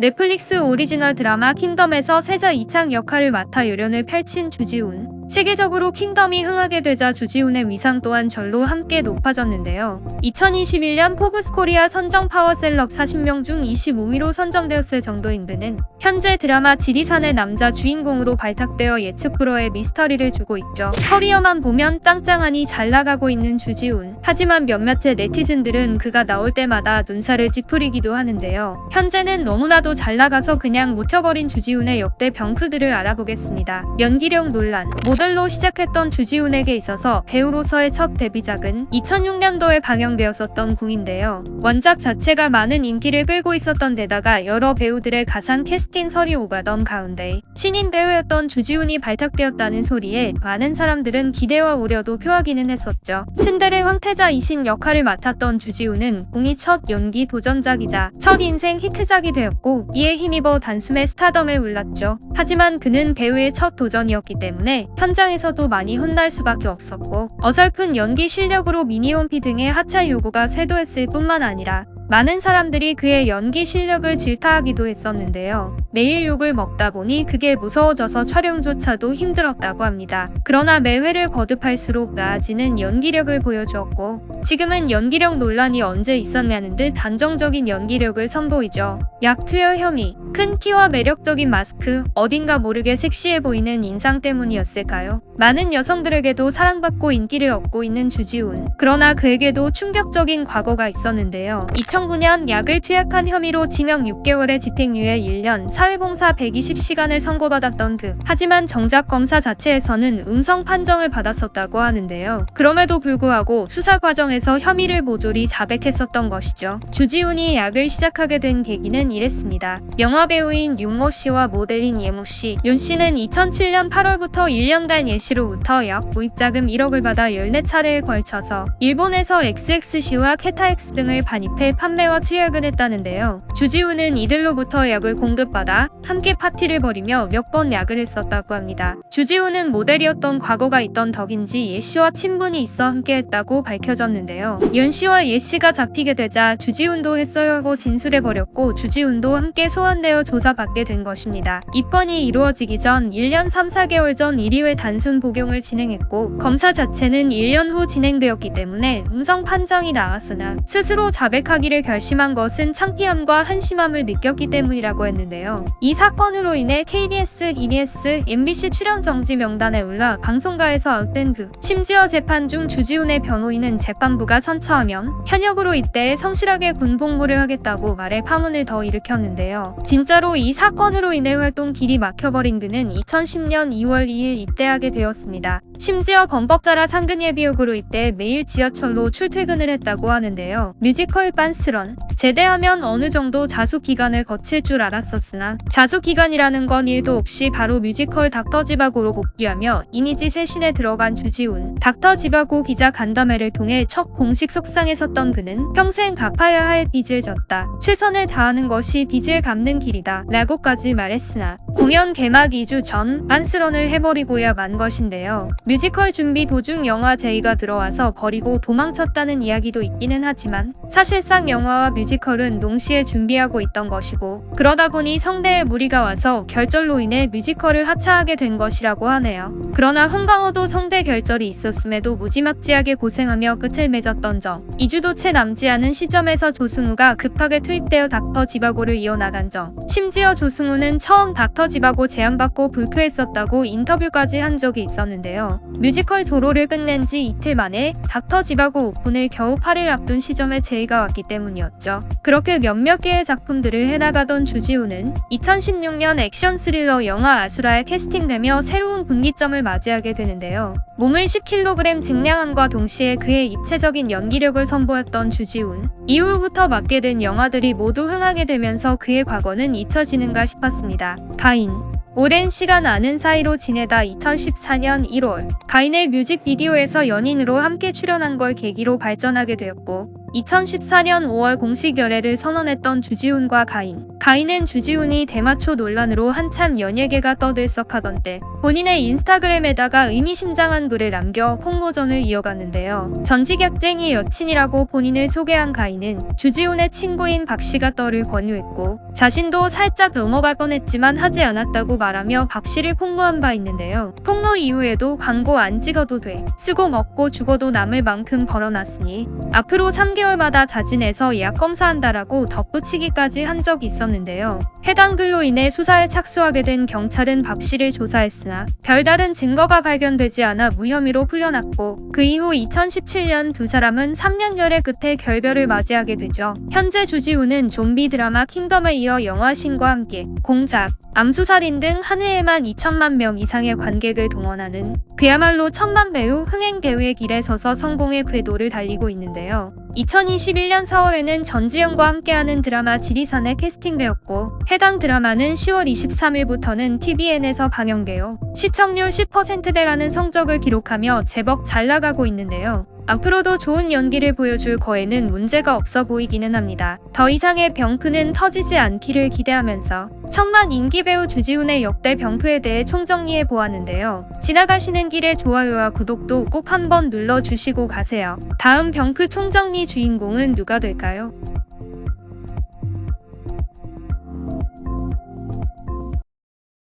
넷플릭스 오리지널 드라마 킹덤에서 세자 이창 역할을 맡아 요련을 펼친 주지훈. 세계적으로 킹덤이 흥하게 되자 주지훈의 위상 또한 절로 함께 높아졌는데요. 2021년 포브스 코리아 선정 파워셀럽 40명 중 25위로 선정되었을 정도인 그는 현재 드라마 지리산의 남자 주인공으로 발탁되어 예측 불허의 미스터리를 주고 있죠. 커리어만 보면 짱짱하니 잘 나가고 있는 주지훈. 하지만 몇몇의 네티즌들은 그가 나올 때마다 눈살을 찌푸리기도 하는데요. 현재는 너무나도 잘 나가서 그냥 묻혀버린 주지훈의 역대 병크들을 알아보겠습니다. 연기력 논란. 모 델로 시작했던 주지훈에게 있어서 배우로서의 첫 데뷔작은 2006년도에 방영되었었던 궁인데요. 원작 자체가 많은 인기를 끌고 있었던 데다가 여러 배우들의 가상 캐스팅설이 오가던 가운데 신인 배우였던 주지훈이 발탁되었다는 소리에 많은 사람들은 기대와 우려도 표하기는 했었죠. 츤데레 황태자 이신 역할을 맡았던 주지훈은 궁이 첫 연기 도전작이자 첫 인생 히트작이 되었고 이에 힘입어 단숨에 스타덤에 올랐죠. 하지만 그는 배우의 첫 도전이었기 때문에 현 장에서도 많이 혼날 수밖에 없었고 어설픈 연기 실력으로 미니홈피 등의 하차 요구가 쇄도했을 뿐만 아니라 많은 사람들이 그의 연기 실력을 질타하기도 했었는데요. 매일 욕을 먹다 보니 그게 무서워져서 촬영조차도 힘들었다고 합니다. 그러나 매회를 거듭할수록 나아지는 연기력을 보여주었고 지금은 연기력 논란이 언제 있었냐는 듯 단정적인 연기력을 선보이죠. 약 투여 혐의, 큰 키와 매력적인 마스크, 어딘가 모르게 섹시해 보이는 인상 때문이었을까요? 많은 여성들에게도 사랑받고 인기를 얻고 있는 주지훈. 그러나 그에게도 충격적인 과거가 있었는데요. 2009년 약을 투약한 혐의로 징역 6개월의 집행유예 1년, 사회봉사 120시간을 선고받았던 그. 하지만 정작 검사 자체에서는 음성 판정을 받았었다고 하는데요. 그럼에도 불구하고 수사 과정에서 혐의를 모조리 자백했었던 것이죠. 주지훈이 약을 시작하게 된 계기는 이랬습니다. 영화 배우인 윤모 씨와 모델인 예모 씨, 윤 씨는 2007년 8월부터 1년간 예 씨로부터 약 무입자금 1억을 받아 14차례에 걸쳐서 일본에서 XXC와 케타X 등을 반입해 판매와 투약을 했다는데요. 주지훈은 이들로부터 약을 공급받아 함께 파티를 벌이며 몇 번 약을 했었다고 합니다. 주지훈은 모델이었던 과거가 있던 덕인지 예 씨와 친분이 있어 함께 했다고 밝혀졌는데요. 윤 씨와 예 씨가 잡히게 되자 주지훈도 했어요 하고 진술해버렸고 주지훈도 함께 소환되어 조사받게 된 것입니다. 입건이 이루어지기 전 1년 3, 4개월 전 1위회 단순 복용을 진행했고 검사 자체는 1년 후 진행되었기 때문에 음성 판정이 나왔으나 스스로 자백하기를 결심한 것은 창피함과 한심함을 느꼈기 때문이라고 했는데요. 이 사건으로 인해 KBS, EBS, MBC 출연 정지 명단에 올라 방송가에서 아웃된 그 심지어 재판 중 주지훈의 변호인은 재판부가 선처하면 현역으로 입대해 성실하게 군복무를 하겠다고 말해 파문을 더 일으켰는데요. 진짜로 이 사건으로 인해 활동 길이 막혀버린 그는 2010년 2월 2일 입대하게 되었습니다. 심지어 범법자라 상근 예비역으로 입대 매일 지하철로 출퇴근을 했다고 하는데요. 뮤지컬 빤스런 제대하면 어느 정도 자숙 기간을 거칠 줄 알았었으나 자숙 기간이라는 건 일도 없이 바로 뮤지컬 닥터 지바고로 복귀하며 이미지 쇄신에 들어간 주지훈. 닥터 지바고 기자 간담회를 통해 첫 공식 석상에 섰던 그는 평생 갚아야 할 빚을 졌다. 최선을 다하는 것이 빚을 갚는 길이다. 라고까지 말했으나 공연 개막 2주 전 빤스런을 해버리고야 만 것인데요. 뮤지컬 준비 도중 영화 제의가 들어와서 버리고 도망쳤다는 이야기도 있기는 하지만 사실상 영화와 뮤지컬은 동시에 준비하고 있던 것이고 그러다 보니 성대에 무리가 와서 결절로 인해 뮤지컬을 하차하게 된 것이라고 하네요. 그러나 홍강호도 성대 결절이 있었음에도 무지막지하게 고생하며 끝을 맺었던 점 2주도 채 남지 않은 시점에서 조승우가 급하게 투입되어 닥터 지바고를 이어나간 점 심지어 조승우는 처음 닥터 지바고 제안받고 불쾌했었다고 인터뷰까지 한 적이 있었는데요. 뮤지컬 도로를 끝낸 지 이틀 만에 닥터 지바고 오픈을 겨우 8일 앞둔 시점에 제의가 왔기 때문이었죠. 그렇게 몇몇 개의 작품들을 해나가던 주지훈은 2016년 액션 스릴러 영화 아수라에 캐스팅되며 새로운 분기점을 맞이하게 되는데요. 몸을 10kg 증량함과 동시에 그의 입체적인 연기력을 선보였던 주지훈. 이후부터 맡게 된 영화들이 모두 흥하게 되면서 그의 과거는 잊혀지는가 싶었습니다. 가인. 오랜 시간 아는 사이로 지내다 2014년 1월 가인의 뮤직비디오에서 연인으로 함께 출연한 걸 계기로 발전하게 되었고 2014년 5월 공식 열애를 선언했던 주지훈과 가인. 가인은 주지훈이 대마초 논란으로 한참 연예계가 떠들썩하던 때 본인의 인스타그램에다가 의미심장한 글을 남겨 홍보전을 이어갔는데요. 전직 약쟁이 여친이라고 본인을 소개한 가인은 주지훈의 친구인 박 씨가 떠를 권유했고 자신도 살짝 넘어갈 뻔했지만 하지 않았다고 말하며 박 씨를 폭로한 바 있는데요. 폭로 이후에도 광고 안 찍어도 돼. 쓰고 먹고 죽어도 남을 만큼 벌어놨으니 앞으로 3개 월마다 자진해서 예약 검사한다라고 덧붙이기까지 한 적이 있었는데요. 해당 글로 인해 수사에 착수하게 된 경찰은 박 씨를 조사했으나 별다른 증거가 발견되지 않아 무혐의로 풀려났고 그 이후 2017년 두 사람은 3년 열애 끝에 결별을 맞이하게 되죠. 현재 주지우는 좀비 드라마 킹덤에 이어 영화 신과 함께 공작, 암수살인 등 한 해에만 2천만 명 이상의 관객을 동원하는 그야말로 천만 배우, 흥행 배우의 길에 서서 성공의 궤도를 달리고 있는데요. 2021년 4월에는 전지현과 함께하는 드라마 지리산에 캐스팅되었고 해당 드라마는 10월 23일부터는 TVN에서 방영되어 시청률 10%대라는 성적을 기록하며 제법 잘 나가고 있는데요. 앞으로도 좋은 연기를 보여줄 거에는 문제가 없어 보이기는 합니다. 더 이상의 병크는 터지지 않기를 기대하면서 천만 인기 배우 주지훈의 역대 병크에 대해 총정리해 보았는데요. 지나가시는 길에 좋아요와 구독도 꼭 한번 눌러주시고 가세요. 다음 병크 총정리 주인공은 누가 될까요?